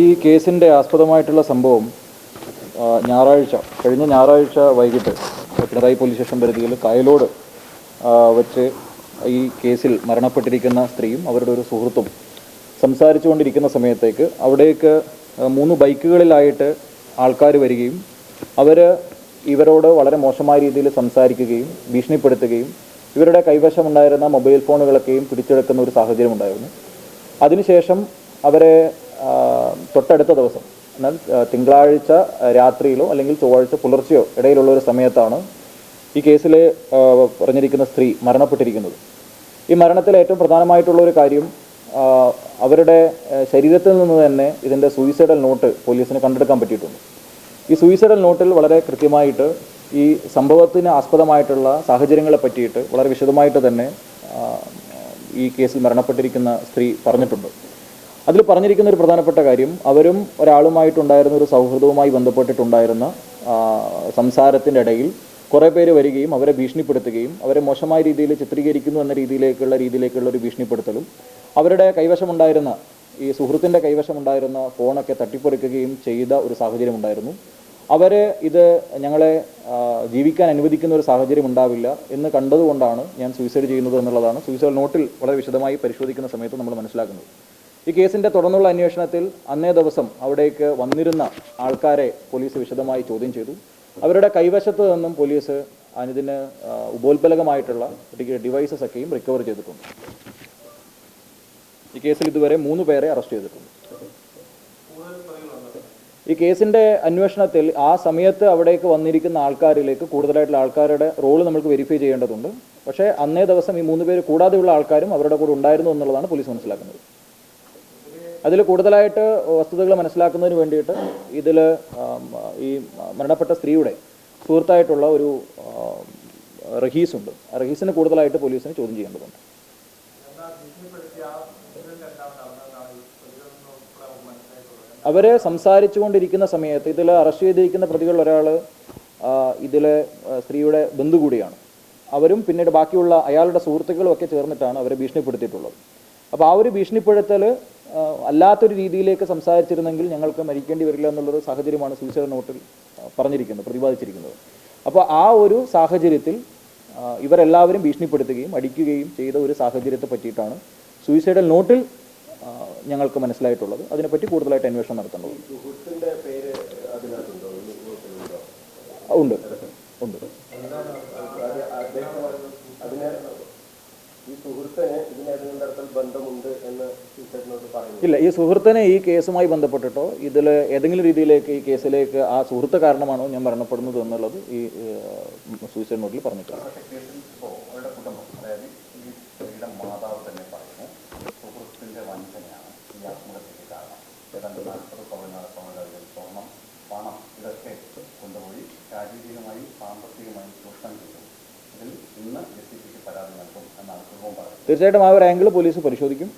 ഈ കേസിന്റെ ആസ്പദമായിട്ടുള്ള സംഭവം ഞായറാഴ്ച കഴിഞ്ഞ ഞായറാഴ്ച വൈകിട്ട് പിണറായി പോലീസ് സ്റ്റേഷൻ പരിധിയിൽ കായലോട് വച്ച് ഈ കേസിൽ മരണപ്പെട്ടിരിക്കുന്ന സ്ത്രീയും അവരുടെ ഒരു സുഹൃത്തും സംസാരിച്ചുകൊണ്ടിരിക്കുന്ന സമയത്തേക്ക് അവിടേക്ക് മൂന്ന് ബൈക്കുകളിലായിട്ട് ആൾക്കാർ വരികയും അവർ ഇവരോട് വളരെ മോശമായ രീതിയിൽ സംസാരിക്കുകയും ഭീഷണിപ്പെടുത്തുകയും ഇവരുടെ കൈവശമുണ്ടായിരുന്ന മൊബൈൽ ഫോണുകളൊക്കെയും പിടിച്ചെടുക്കുന്ന ഒരു സാഹചര്യം ഉണ്ടായിരുന്നു. അതിനുശേഷം അവരെ തൊട്ടടുത്ത ദിവസം എന്നാൽ തിങ്കളാഴ്ച രാത്രിയിലോ അല്ലെങ്കിൽ ചൊവ്വാഴ്ച പുലർച്ചെയോ ഇടയിലുള്ള ഒരു സമയത്താണ് ഈ കേസിൽ പറഞ്ഞിരിക്കുന്ന സ്ത്രീ മരണപ്പെട്ടിരിക്കുന്നത്. ഈ മരണത്തിൽ ഏറ്റവും പ്രധാനമായിട്ടുള്ള ഒരു കാര്യം അവരുടെ ശരീരത്തിൽ നിന്ന് തന്നെ ഇതിന്റെ സൂയിസൈഡൽ നോട്ട് പോലീസിന് കണ്ടെടുക്കാൻ പറ്റിയിട്ടുണ്ട്. ഈ സൂയിസൈഡൽ നോട്ടിൽ വളരെ കൃത്യമായിട്ട് ഈ സംഭവത്തിന് ആസ്പദമായിട്ടുള്ള സാഹചര്യങ്ങളെ പറ്റിയിട്ട് വളരെ വിശദമായിട്ട് തന്നെ ഈ കേസിൽ മരണപ്പെട്ടിരിക്കുന്ന സ്ത്രീ പറഞ്ഞിട്ടുണ്ട്. അതിൽ പറഞ്ഞിരിക്കുന്ന ഒരു പ്രധാനപ്പെട്ട കാര്യം അവരും ഒരാളുമായിട്ടുണ്ടായിരുന്ന ഒരു സൗഹൃദവുമായി ബന്ധപ്പെട്ടിട്ടുണ്ടായിരുന്ന സംസാരത്തിന്റെ ഇടയിൽ കുറേ പേര് വരികയും അവരെ ഭീഷണിപ്പെടുത്തുകയും അവരെ മോശമായ രീതിയിൽ ചിത്രീകരിക്കുന്നു എന്ന രീതിയിലേക്കുള്ള രീതിയിലേക്കുള്ള ഒരു ഭീഷണിപ്പെടുത്തലും അവരുടെ കൈവശമുണ്ടായിരുന്ന ഈ സുഹൃത്തിന്റെ കൈവശമുണ്ടായിരുന്ന ഫോണൊക്കെ തട്ടിപ്പറിക്കുകയും ചെയ്ത ഒരു സാഹചര്യം ഉണ്ടായിരുന്നു. അവർ ഇത് ഞങ്ങളെ ജീവിക്കാൻ അനുവദിക്കുന്ന ഒരു സാഹചര്യം ഉണ്ടാവില്ല എന്ന് കണ്ടതുകൊണ്ടാണ് ഞാൻ സൂയിസൈഡ് ചെയ്യുന്നത് എന്നുള്ളതാണ്. സൂയിസൈഡ് നോട്ടിൽ വളരെ വിശദമായി പരിശോധിക്കുന്ന സമയത്ത് നമ്മൾ മനസ്സിലാക്കുന്നത്. ഈ കേസിന്റെ തുടർന്നുള്ള അന്വേഷണത്തിൽ അന്നേ ദിവസം അവിടേക്ക് വന്നിരുന്ന ആൾക്കാരെ പോലീസ് വിശദമായി ചോദ്യം ചെയ്തു. അവരുടെ കൈവശത്ത് നിന്നും പോലീസ് ആ, ഉപോത്ബലകമായിട്ടുള്ള ഡിവൈസസ് ഒക്കെയും റിക്കവർ ചെയ്തിട്ടുണ്ട്. ഈ കേസിൽ ഇതുവരെ മൂന്ന് പേരെ അറസ്റ്റ് ചെയ്തിട്ടുണ്ട്. ഈ കേസിന്റെ അന്വേഷണത്തിൽ ആ സമയത്ത് അവിടേക്ക് വന്നിരിക്കുന്ന ആൾക്കാരിലേക്ക് കൂടുതലായിട്ടുള്ള ആൾക്കാരുടെ റോൾ നമുക്ക് വെരിഫൈ ചെയ്യേണ്ടതുണ്ട്. പക്ഷേ അന്നേ ദിവസം ഈ മൂന്ന് പേര് കൂടാതെയുള്ള ആൾക്കാരും അവരുടെ കൂടെ ഉണ്ടായിരുന്നു എന്നുള്ളതാണ് പോലീസ് മനസ്സിലാക്കുന്നത്. അതിൽ കൂടുതലായിട്ട് വസ്തുതകൾ മനസ്സിലാക്കുന്നതിന് വേണ്ടിയിട്ട് ഇതിൽ ഈ മരണപ്പെട്ട സ്ത്രീയുടെ സുഹൃത്തായിട്ടുള്ള ഒരു റഹീസുണ്ട്. റഹീസ് ഉണ്ട് റഹീസിന് കൂടുതലായിട്ട് പോലീസിന് ചോദ്യം ചെയ്യേണ്ടതുണ്ട്. അവരെ സംസാരിച്ചുകൊണ്ടിരിക്കുന്ന സമയത്ത് ഇതിൽ അറസ്റ്റ് ചെയ്തിരിക്കുന്ന പ്രതികളിൽ ഒരാൾ ഇതിലെ സ്ത്രീയുടെ ബന്ധു കൂടിയാണ്. അവരും പിന്നീട് ബാക്കിയുള്ള അയാളുടെ സുഹൃത്തുക്കളും ഒക്കെ ചേർന്നിട്ടാണ് അവരെ ഭീഷണിപ്പെടുത്തിയിട്ടുള്ളത്. അപ്പോൾ ആ ഒരു ഭീഷണിപ്പെടുത്തൽ അല്ലാത്തൊരു രീതിയിലേക്ക് സംസാരിച്ചിരുന്നെങ്കിൽ ഞങ്ങൾക്ക് മരിക്കേണ്ടി വരില്ല എന്നുള്ളൊരു സാഹചര്യമാണ് സൂയിസൈഡ് നോട്ടിൽ പറഞ്ഞിരിക്കുന്നത് പ്രതിപാദിച്ചിരിക്കുന്നത്. അപ്പോൾ ആ ഒരു സാഹചര്യത്തിൽ ഇവരെല്ലാവരും ഭീഷണിപ്പെടുത്തുകയും അടിക്കുകയും ചെയ്ത ഒരു സാഹചര്യത്തെ പറ്റിയിട്ടാണ് സൂയിസൈഡൽ നോട്ടിൽ ഞങ്ങൾക്ക് മനസ്സിലായിട്ടുള്ളത്. അതിനെപ്പറ്റി കൂടുതലായിട്ട് അന്വേഷണം നടത്തേണ്ടതുണ്ട്. ഗ്രൂപ്പിലുണ്ടോ ഉണ്ട്. ഉണ്ട് അത് അദ്ദേഹം അതിന് ഈ സുഹൃത്തിന് ഇതിനേതെങ്കിലും തരത്തിൽ ബന്ധമുണ്ട് എന്ന് ടീച്ചറിനോട് പറയുന്നു. ഇല്ല ഈ സുഹൃത്തിനെ ഈ കേസുമായി ബന്ധപ്പെട്ടിട്ടോ ഇതിൽ ഏതെങ്കിലും രീതിയിലേക്ക് ഈ കേസിലേക്ക് ആ സുഹൃത്ത് കാരണമാണോ ഞാൻ മരണപ്പെടുന്നത് എന്നുള്ളത് ഈ സൂയിസൈഡ് നോട്ടിൽ പണം ഇതൊക്കെ കൊണ്ടുപോയി ശാരീരികമായും സാമ്പത്തികമായും ചൂഷണം ചെയ്തു. ഇതിൽ ഇന്ന് തീർച്ചയായിട്ടും ആ ഒരു ആംഗിൾ പോലീസ് പരിശോധിക്കും.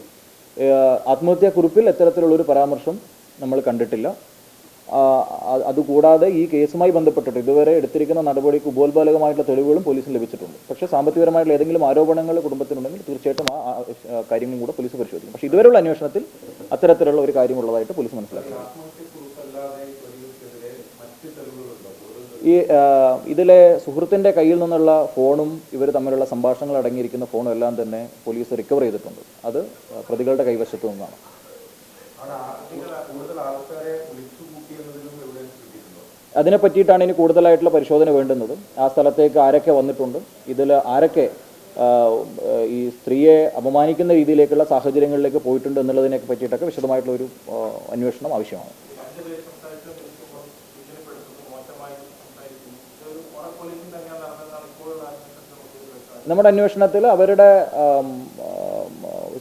ആത്മഹത്യാക്കുറിപ്പിൽ എത്തരത്തിലുള്ളൊരു പരാമർശം നമ്മൾ കണ്ടിട്ടില്ല. അതുകൂടാതെ ഈ കേസുമായി ബന്ധപ്പെട്ടിട്ട് ഇതുവരെ എടുത്തിരിക്കുന്ന നടപടിക്ക് ഉപോത്ബാലകമായിട്ടുള്ള തെളിവുകളും പോലീസിന് ലഭിച്ചിട്ടുണ്ട്. പക്ഷേ സാമ്പത്തികപരമായിട്ടുള്ള ഏതെങ്കിലും ആരോപണങ്ങൾ കുടുംബത്തിനുണ്ടെങ്കിൽ തീർച്ചയായിട്ടും ആ, കാര്യങ്ങളും കൂടെ പോലീസ് പരിശോധിക്കും. പക്ഷേ ഇതുവരെയുള്ള അന്വേഷണത്തിൽ അത്തരത്തിലുള്ള ഒരു കാര്യമുള്ളതായിട്ട് പോലീസ് മനസ്സിലാക്കി. ഈ ഇതിലെ സുഹൃത്തിന്റെ കയ്യിൽ നിന്നുള്ള ഫോണും ഇവർ തമ്മിലുള്ള സംഭാഷണങ്ങൾ അടങ്ങിയിരിക്കുന്ന ഫോണും എല്ലാം തന്നെ പോലീസ് റിക്കവർ ചെയ്തിട്ടുണ്ട്. അത് പ്രതികളുടെ കൈവശത്തു നിന്നാണ്. അതിനെ പറ്റിയിട്ടാണ് ഇനി കൂടുതലായിട്ടുള്ള പരിശോധന വേണ്ടുന്നത്. ആ സ്ഥലത്തേക്ക് ആരൊക്കെ വന്നിട്ടുണ്ട് ഇതിൽ ആരൊക്കെ ഈ സ്ത്രീയെ അപമാനിക്കുന്ന രീതിയിലേക്കുള്ള സാഹചര്യങ്ങളിലേക്ക് പോയിട്ടുണ്ട് എന്നുള്ളതിനെ പറ്റിയിട്ടൊക്കെ വിശദമായിട്ടുള്ള ഒരു അന്വേഷണം ആവശ്യമാണ്. നമ്മുടെ അന്വേഷണത്തിൽ അവരുടെ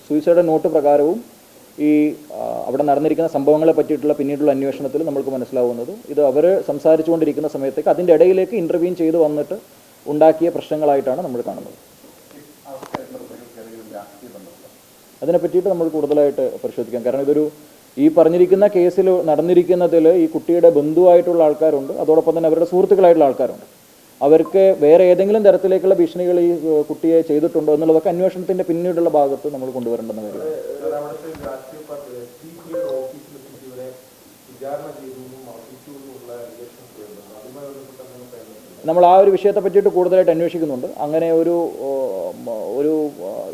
സൂയിസൈഡ് നോട്ട് പ്രകാരവും ഈ അവിടെ നടന്നിരിക്കുന്ന സംഭവങ്ങളെ പറ്റിയിട്ടുള്ള പിന്നീടുള്ള അന്വേഷണത്തിൽ നമ്മൾക്ക് മനസ്സിലാവുന്നത്. ഇത് അവർ സംസാരിച്ചുകൊണ്ടിരിക്കുന്ന സമയത്തേക്ക് അതിന്റെ ഇടയിലേക്ക് ഇന്റർവ്യൂ ചെയ്ത് വന്നിട്ട് ഉണ്ടാക്കിയ പ്രശ്നങ്ങളായിട്ടാണ് നമ്മൾ കാണുന്നത്. അതിനെ പറ്റിയിട്ട് നമ്മൾ കൂടുതലായിട്ട് പരിശോധിക്കാം. കാരണം ഇതൊരു ഈ പറഞ്ഞിരിക്കുന്ന കേസിൽ നടന്നിരിക്കുന്നതിൽ ഈ കുട്ടിയുടെ ബന്ധുവായിട്ടുള്ള ആൾക്കാരുണ്ട്. അതോടൊപ്പം തന്നെ അവരുടെ സുഹൃത്തുക്കളായിട്ടുള്ള ആൾക്കാരുണ്ട്. അവർക്ക് വേറെ ഏതെങ്കിലും തരത്തിലേക്കുള്ള ഭീഷണികൾ ഈ കുട്ടിയെ ചെയ്തിട്ടുണ്ടോ എന്നുള്ളതൊക്കെ അന്വേഷണത്തിന്റെ പിന്നീടുള്ള ഭാഗത്ത് നമ്മൾ കൊണ്ടുവരേണ്ടെന്ന് വരും നമ്മൾ ആ ഒരു വിഷയത്തെ പറ്റിയിട്ട് കൂടുതലായിട്ട് അന്വേഷിക്കുന്നുണ്ട്. അങ്ങനെ ഒരു ഒരു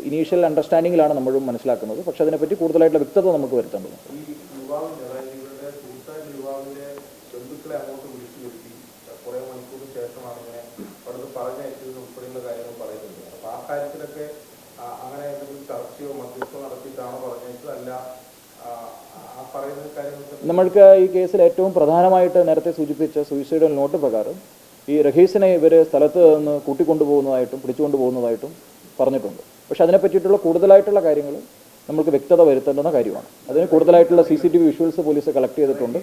ഇനീഷ്യൽ അണ്ടർസ്റ്റാൻഡിങ്ങിലാണ് നമ്മളും മനസ്സിലാക്കുന്നത്. പക്ഷെ അതിനെപ്പറ്റി കൂടുതലായിട്ടുള്ള വ്യക്തത നമുക്ക് വരുത്തേണ്ടത് കുറെ മണിക്കൂർ ശേഷമാണ് ഇങ്ങനെ അവിടുന്ന് പറഞ്ഞയച്ചത് ഉൾപ്പെടെയുള്ള കാര്യങ്ങൾ പറയുന്നുണ്ട്. അപ്പൊ ആ കാര്യത്തിലൊക്കെ അങ്ങനെ എന്തെങ്കിലും ചർച്ചയോ മധ്യസ്ഥോ നടത്തിയിട്ടാണോ പറഞ്ഞയച്ചത്? അല്ല നമ്മൾക്ക് ഈ കേസിൽ ഏറ്റവും പ്രധാനമായിട്ട് നേരത്തെ സൂചിപ്പിച്ച സൂയിസൈഡൽ നോട്ട് പ്രകാരം ഈ റഹീസിനെ ഇവർ സ്ഥലത്ത് നിന്ന് കൂട്ടിക്കൊണ്ടുപോകുന്നതായിട്ടും പിടിച്ചുകൊണ്ടുപോകുന്നതായിട്ടും പറഞ്ഞിട്ടുണ്ട്. പക്ഷെ അതിനെ പറ്റിയിട്ടുള്ള കൂടുതലായിട്ടുള്ള കാര്യങ്ങൾ നമുക്ക് വ്യക്തത വരുത്തേണ്ടുന്ന കാര്യമാണ്. അതിന് കൂടുതലായിട്ടുള്ള C C T V visuals police collect ചെയ്തിട്ടുണ്ട്.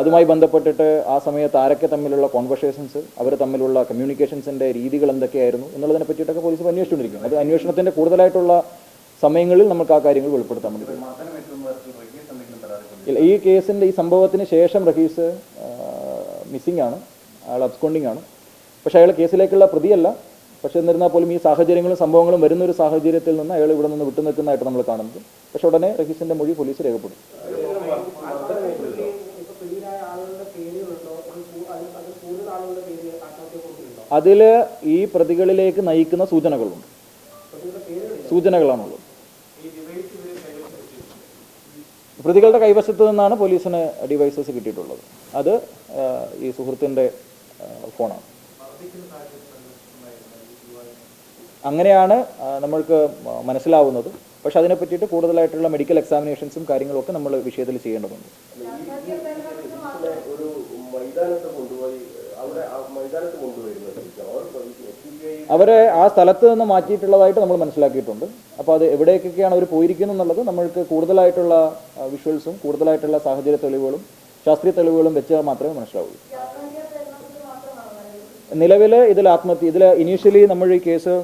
അതുമായി ബന്ധപ്പെട്ടിട്ട് ആ സമയത്ത് ആരൊക്കെ തമ്മിലുള്ള കോൺവെർസേഷൻസ് അവർ തമ്മിലുള്ള കമ്മ്യൂണിക്കേഷൻസിന്റെ രീതികൾ എന്തൊക്കെയായിരുന്നു എന്നുള്ളതിനെ പറ്റിയിട്ടൊക്കെ പോലീസ് അന്വേഷിച്ചുകൊണ്ടിരിക്കും അത് അന്വേഷണത്തിന്റെ കൂടുതലായിട്ടുള്ള സമയങ്ങളിൽ നമുക്ക് ആ കാര്യങ്ങൾ വെളിപ്പെടുത്താൻ ഇല്ല, ഈ കേസിന്റെ ഈ സംഭവത്തിന് ശേഷം റഹീസ് മിസ്സിംഗ് ആണ്. അയാൾ അബ്സ്കോണ്ടിങ് ആണ്. പക്ഷേ അയാൾ കേസിലേക്കുള്ള പ്രതിയല്ല. പക്ഷേ എന്നിരുന്നാൽ പോലും ഈ സാഹചര്യങ്ങളും സംഭവങ്ങളും വരുന്ന ഒരു സാഹചര്യത്തിൽ നിന്ന് അയാൾ ഇവിടെ നിന്ന് വിട്ടുനിൽക്കുന്നതായിട്ട് നമ്മൾ കാണുന്നത്. പക്ഷെ ഉടനെ റഹീസിന്റെ മൊഴി പോലീസ് രേഖപ്പെടും അതിൽ ഈ പ്രതികളിലേക്ക് നയിക്കുന്ന സൂചനകളുണ്ട്. സൂചനകളാണുള്ളത്. പ്രതികളുടെ കൈവശത്ത് നിന്നാണ് പോലീസിന് ഡിവൈസസ് കിട്ടിയിട്ടുള്ളത്. അത് ഈ സുഹൃത്തിന്റെ ഫോണാണ് മർദ്ദിക്കുന്ന സാഹചര്യം ഉണ്ടായിരുന്നു ഈ യുവാവിനെ അങ്ങനെയാണ് നമ്മൾക്ക് മനസ്സിലാവുന്നത്. പക്ഷെ അതിനെ പറ്റിയിട്ട് കൂടുതലായിട്ടുള്ള മെഡിക്കൽ എക്സാമിനേഷൻസും കാര്യങ്ങളൊക്കെ നമ്മൾ വിഷയത്തിൽ ചെയ്യേണ്ടതുണ്ട്. അവരെ ആ സ്ഥലത്ത് നിന്ന് മാറ്റിയിട്ടുള്ളതായിട്ട് നമ്മൾ മനസ്സിലാക്കിയിട്ടുണ്ട്. അപ്പോൾ അത് എവിടേക്കൊക്കെയാണ് അവർ പോയിരിക്കുന്നത് എന്നുള്ളത് നമ്മൾക്ക് കൂടുതലായിട്ടുള്ള വിഷ്വൽസും കൂടുതലായിട്ടുള്ള സാഹചര്യ തെളിവുകളും ശാസ്ത്രീയ തെളിവുകളും വെച്ചാൽ മാത്രമേ മനസ്സിലാവുള്ളൂ. നിലവിൽ ഇതിൽ ആത്മഹത്യ ഇതിൽ ഇനീഷ്യലി നമ്മൾ ഈ case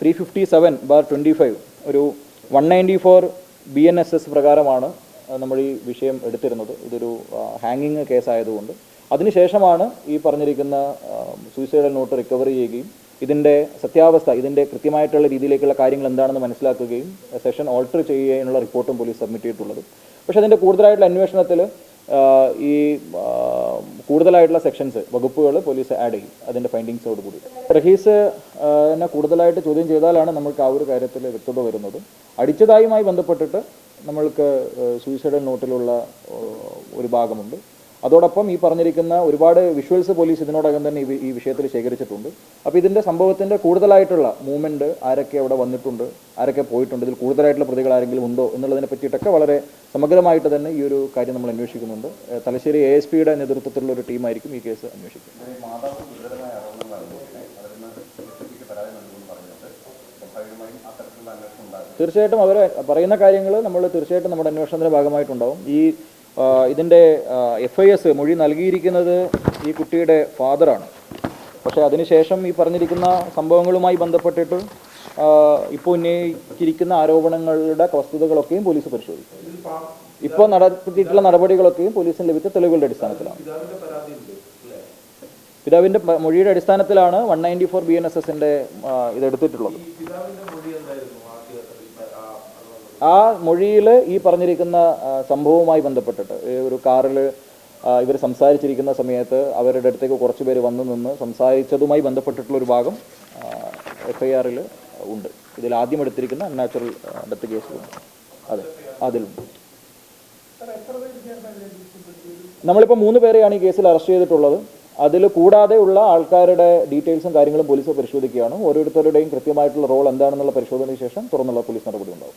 three fifty seven bar twenty five ഒരു one ninety four B N S S പ്രകാരമാണ് നമ്മൾ ഈ വിഷയം എടുത്തിരുന്നത്. ഇതൊരു ഹാങ്ങിങ് കേസായതുകൊണ്ട്. അതിനുശേഷമാണ് ഈ പറഞ്ഞിരിക്കുന്ന സൂയിസൈഡൽ നോട്ട് റിക്കവർ ചെയ്യുകയും ഇതിന്റെ സത്യാവസ്ഥ ഇതിന്റെ കൃത്യമായിട്ടുള്ള രീതിയിലേക്കുള്ള കാര്യങ്ങൾ എന്താണെന്ന് മനസ്സിലാക്കുകയും സെഷൻ ഓൾട്ടർ ചെയ്യുകയെന്നുള്ള റിപ്പോർട്ടും പോലീസ് സബ്മിറ്റ് ചെയ്തിട്ടുള്ളത്. പക്ഷേ അതിന്റെ കൂടുതലായിട്ടുള്ള അന്വേഷണത്തിൽ ഈ കൂടുതലായിട്ടുള്ള സെക്ഷൻസ് വകുപ്പുകൾ പോലീസ് ആഡ് ചെയ്യും അതിന്റെ ഫൈൻഡിങ്സോട് കൂടി. റഹീസ് എന്നെ കൂടുതലായിട്ട് ചോദ്യം ചെയ്താലാണ് നമ്മൾക്ക് ആ ഒരു കാര്യത്തിൽ വ്യക്തത വരുന്നത്. അടിച്ചതായുമായി ബന്ധപ്പെട്ടിട്ട് നമ്മൾക്ക് സൂയിസൈഡൽ നോട്ടിലുള്ള ഒരു ഭാഗമുണ്ട്. അതോടൊപ്പം ഈ പറഞ്ഞിരിക്കുന്ന ഒരുപാട് വിഷ്വൽസ് പോലീസ് ഇതിനോടകം തന്നെ ഈ വിഷയത്തിൽ ശേഖരിച്ചിട്ടുണ്ട്. അപ്പോൾ ഇതിന്റെ സംഭവത്തിന്റെ കൂടുതലായിട്ടുള്ള മൂവ്മെന്റ് ആരൊക്കെ അവിടെ വന്നിട്ടുണ്ട് ആരൊക്കെ പോയിട്ടുണ്ട് ഇതിൽ കൂടുതലായിട്ടുള്ള പ്രതികൾ ആരെങ്കിലും ഉണ്ടോ എന്നുള്ളതിനെ പറ്റിയിട്ടൊക്കെ വളരെ സമഗ്രമായിട്ട് തന്നെ ഈ ഒരു കാര്യം നമ്മൾ അന്വേഷിക്കുന്നുണ്ട്. തലശ്ശേരി എ എസ് പിയുടെ നേതൃത്വത്തിലുള്ള ഒരു ടീമായിരിക്കും ഈ കേസ് അന്വേഷിക്കുന്നത്. തീർച്ചയായിട്ടും അവർ പറയുന്ന കാര്യങ്ങൾ നമ്മൾ തീർച്ചയായിട്ടും നമ്മുടെ അന്വേഷണത്തിന്റെ ഭാഗമായിട്ടുണ്ടാവും. ഈ ഇതിന്റെ എഫ് ഐ എസ് മൊഴി നൽകിയിരിക്കുന്നത് ഈ കുട്ടിയുടെ ഫാദറാണ് പക്ഷേ അതിനുശേഷം ഈ പറഞ്ഞിരിക്കുന്ന സംഭവങ്ങളുമായി ബന്ധപ്പെട്ടിട്ട് ഇപ്പോൾ ഉന്നയിച്ചിരിക്കുന്ന ആരോപണങ്ങളുടെ വസ്തുതകളൊക്കെയും പോലീസ് പരിശോധിക്കും ഇപ്പോൾ നടത്തിയിട്ടുള്ള നടപടികളൊക്കെയും പോലീസിന് ലഭിച്ച തെളിവുകളുടെ അടിസ്ഥാനത്തിലാണ്. പിതാവിന്റെ മൊഴിയുടെ അടിസ്ഥാനത്തിലാണ് one ninety four B N S എസിന്റെ ഇതെടുത്തിട്ടുള്ളത് ഈ പിതാവിന്റെ മൊഴി എന്തായിരുന്നു ആദ്യഘട്ടത്തിൽ ആ അതുകൊണ്ട് ആ മൊഴിയിൽ ഈ പറഞ്ഞിരിക്കുന്ന സംഭവവുമായി ബന്ധപ്പെട്ടിട്ട് ഒരു കാറിൽ ഇവർ സംസാരിച്ചിരിക്കുന്ന സമയത്ത് അവരുടെ അടുത്തേക്ക് കുറച്ച് പേര് വന്നു നിന്ന് സംസാരിച്ചതുമായി ബന്ധപ്പെട്ടിട്ടുള്ള ഒരു ഭാഗം എഫ് ഐ ആറിൽ ഉണ്ട്. ഇതിൽ ആദ്യം എടുത്തിരിക്കുന്ന അൺനാച്ചുറൽ ഡെത്ത് കേസിലുണ്ട് അതെ അതിലുണ്ട്. നമ്മളിപ്പോൾ മൂന്ന് പേരെയാണ് ഈ കേസിൽ അറസ്റ്റ് ചെയ്തിട്ടുള്ളത്. അതിൽ കൂടാതെ ഉള്ള ആൾക്കാരുടെ ഡീറ്റെയിൽസും കാര്യങ്ങളും പോലീസ് പരിശോധിക്കുകയാണ്. ഓരോരുത്തരുടെയും കൃത്യമായിട്ടുള്ള റോൾ എന്താണെന്നുള്ള പരിശോധനയ്ക്ക് ശേഷം തുറന്നുള്ള പോലീസ് നടപടി ഉണ്ടാവും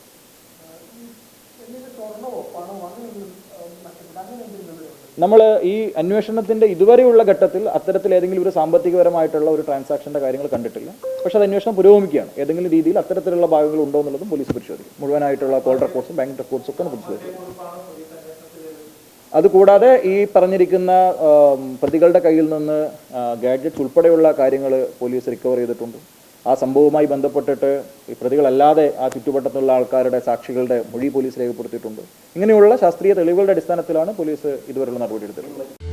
എന്നിട്ട് സ്വർണമോ പണമോ അങ്ങനെ എന്തെങ്കിലും നഷ്ടപ്പെട്ടു അങ്ങനെ എന്തെങ്കിലും വിവരമുണ്ടോ? നമ്മൾ ഈ അന്വേഷണത്തിന്റെ ഇതുവരെയുള്ള ഘട്ടത്തിൽ അത്തരത്തിൽ ഏതെങ്കിലും ഒരു സാമ്പത്തികപരമായിട്ടുള്ള ഒരു ട്രാൻസാക്ഷന്റെ കാര്യങ്ങൾ കണ്ടിട്ടില്ല. പക്ഷെ അത് അന്വേഷണം പുരോഗമിക്കുകയാണ്. ഏതെങ്കിലും രീതിയിൽ അത്തരത്തിലുള്ള ഭാഗങ്ങൾ ഉണ്ടോ എന്നുള്ളതും പോലീസ് പരിശോധിക്കും. മുഴുവനായിട്ടുള്ള കോൾ റെക്കോർഡ്സും ബാങ്ക് റെക്കോർഡ്സും ഒക്കെ പരിശോധിക്കും. അതുകൂടാതെ ഈ പറഞ്ഞിരിക്കുന്ന പ്രതികളുടെ കയ്യിൽ നിന്ന് ഗാഡ്ജറ്റ്സ് ഉൾപ്പെടെയുള്ള കാര്യങ്ങൾ പോലീസ് റിക്കവർ ചെയ്തിട്ടുണ്ട്. ആ സംഭവവുമായി ബന്ധപ്പെട്ടിട്ട് ഈ പ്രതികളല്ലാതെ ആ ചുറ്റുവട്ടത്തുള്ള ആൾക്കാരുടെ സാക്ഷികളുടെ മൊഴി പോലീസ് രേഖപ്പെടുത്തിയിട്ടുണ്ട്. ഇങ്ങനെയുള്ള ശാസ്ത്രീയ തെളിവുകളുടെ അടിസ്ഥാനത്തിലാണ് പോലീസ് ഇതുവരെയുള്ള നടപടി എടുത്തിട്ടുള്ളത്.